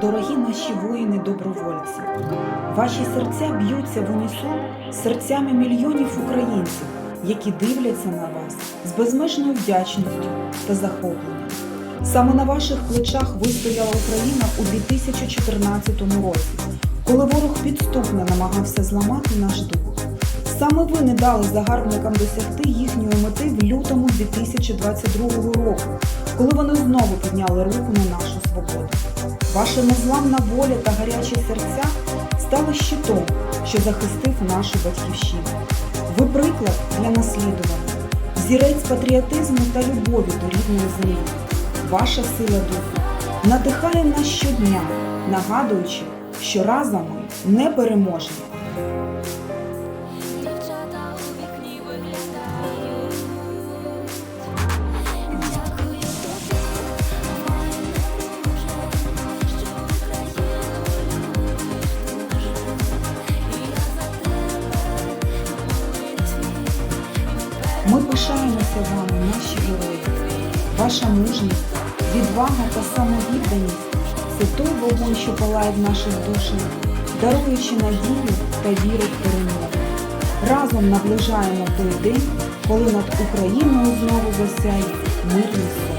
Дорогі наші воїни-добровольці, ваші серця б'ються в унісон серцями мільйонів українців, які дивляться на вас з безмежною вдячністю та захопленням. Саме на ваших плечах вистояла Україна у 2014 році, коли ворог підступно намагався зламати наш дух. Саме ви не дали загарбникам досягти їхньої мети в лютому 2022 року, коли вони знову підняли руку на нашу свободу. Ваша незламна воля та гарячі серця стали щитом, що захистив нашу батьківщину. Ви приклад для наслідування, зірець патріотизму та любові до рідної землі. Ваша сила духу надихає нас щодня, нагадуючи, що разом ми не Ми пишаємося вами, наші герої. Ваша мужність, відвага та самовідданість це той вогонь, що палає в наших душах, даруючи надію та віру в перемогу. Разом наближаємо той день, коли над Україною знову засяє мирний сон.